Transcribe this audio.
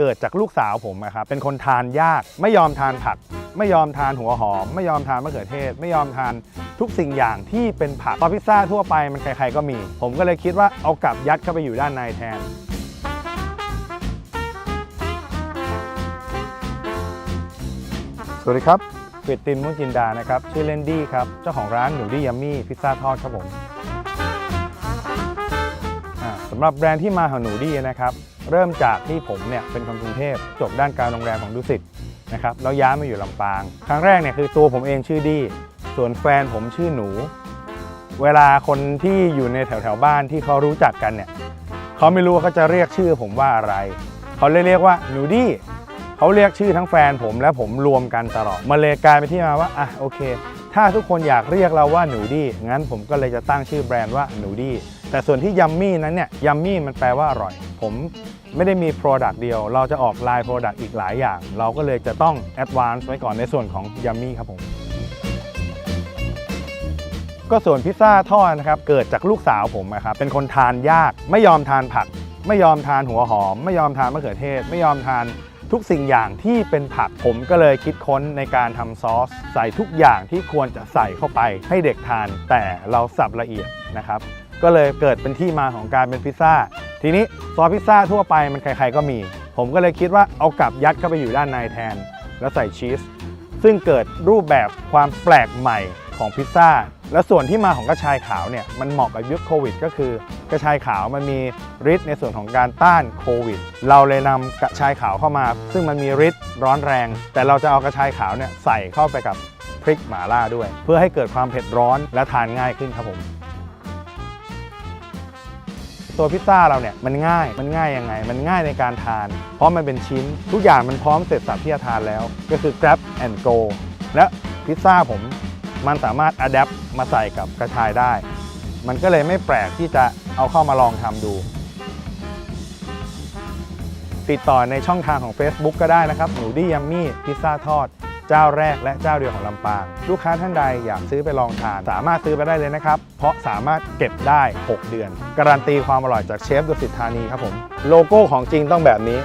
เกิดจากลูกสาวผมอะครับเป็นคนทานยาก ไม่ยอมทานผัก ไม่ยอมทานหัวหอม ไม่ยอมทานมะเขือเทศ ไม่ยอมทานทุกสิ่งอย่างที่เป็นผักพอพิซซ่าทั่วไปมันใครๆก็มี ผมก็เลยคิดว่าเอากลับยัดเข้าไปอยู่ด้านในแทนสวัสดีครับปิดตินมุนจินดานะครับ ชื่อเล่นดี้ครับ เจ้าของร้านหนูดี้ยัมมี่พิซซ่าทอดครับผมอ่าสำหรับแบรนด์ที่มาของหนูดี้นะครับ เริ่มจากที่ผมเนี่ยเป็นคนกรุงเทพจบด้านการโรงแรมของดุสิตนะครับแล้วย้ายมาอยู่ลำปาง ครั้งแรกเนี่ยคือตัวผมเองชื่อดี ส่วนแฟนผมชื่อหนู เวลาคนที่อยู่ในแถวแถวบ้านที่เขารู้จักกันเนี่ยเขาไม่รู้ว่าเขาจะเรียกชื่อผมว่าอะไร เขาเลยเรียกว่าหนูดีเขาเรียกชื่อทั้งแฟนผมและผมรวมกันตลอดมันเลยกลายเป็นที่มาว่าอะโอเค ถ้าทุกคนอยากเรียกเราว่าหนูดีงั้นผมก็เลยจะตั้งชื่อแบรนด์ว่าหนูดีแต่ส่วนที่ยัมมี่นั้นเนี่ยยัมมี่มันแปลว่าอร่อย ผมไม่ได้มี Product เดียว เราจะออกลาย Product อีกหลายอย่าง เราก็เลยจะต้อง Advance ไว้ก่อนในส่วนของยัมมี่ครับผม ก็ส่วนพิซซ่าทอดนะครับ เกิดจากลูกสาวผมนะครับ เป็นคนทานยาก ไม่ยอมทานผัก ไม่ยอมทานหัวหอม ไม่ยอมทานมะเขือเทศ ไม่ยอมทานทุกสิ่งอย่างที่เป็นผักผมก็เลยคิดค้นในการทำซอส ใส่ทุกอย่างที่ควรจะใส่เข้าไปให้เด็กทาน แต่เราสับละเอียดนะครับ ก็เลยเกิดเป็นที่มาของการเป็นพิซซ่า ทีนี้ซอสพิซซ่าทั่วไปมันใครๆก็มี ผมก็เลยคิดว่าเอากลับยัดเข้าไปอยู่ด้านในแทน แล้วใส่ชีสซึ่งเกิดรูปแบบความแปลกใหม่ของพิซซ่าและส่วนที่มาของกระชายขาวเนี่ยมันเหมาะกับยุคโควิด ก็คือกระชายขาวมันมีฤทธิ์ในส่วนของการต้านโควิด เราเลยนำกระชายขาวเข้ามา ซึ่งมันมีฤทธิ์ร้อนแรง แต่เราจะเอากระชายขาวเนี่ยใส่เข้าไปกับพริกหม่าล่าด้วย เพื่อให้เกิดความเผ็ดร้อนและทานง่ายขึ้นครับผม ตัวพิซซ่าเราเนี่ยมันง่ายมันง่ายยังไง มันง่ายในการทาน เพราะมันเป็นชิ้น ทุกอย่างมันพร้อมเสร็จสับที่จะทานแล้ว ก็คือ grab and go และพิซซ่าผมมันสามารถ adapt มาใส่กับกระชายได้ มันก็เลยไม่แปลกที่จะเอาเข้ามาลองทำดู ติดต่อในช่องทางของ Facebook ก็ได้นะครับ หนูดี้ยัมมี่พิซซ่าทอด เจ้าแรกและเจ้าเดียวของลำปาง ลูกค้าท่านใดอยากซื้อไปลองทาน สามารถซื้อไปได้เลยนะครับ เพราะสามารถเก็บได้ 6 เดือน การันตีความอร่อยจากเชฟดุสิตธานีครับผม โลโก้ของจริงต้องแบบนี้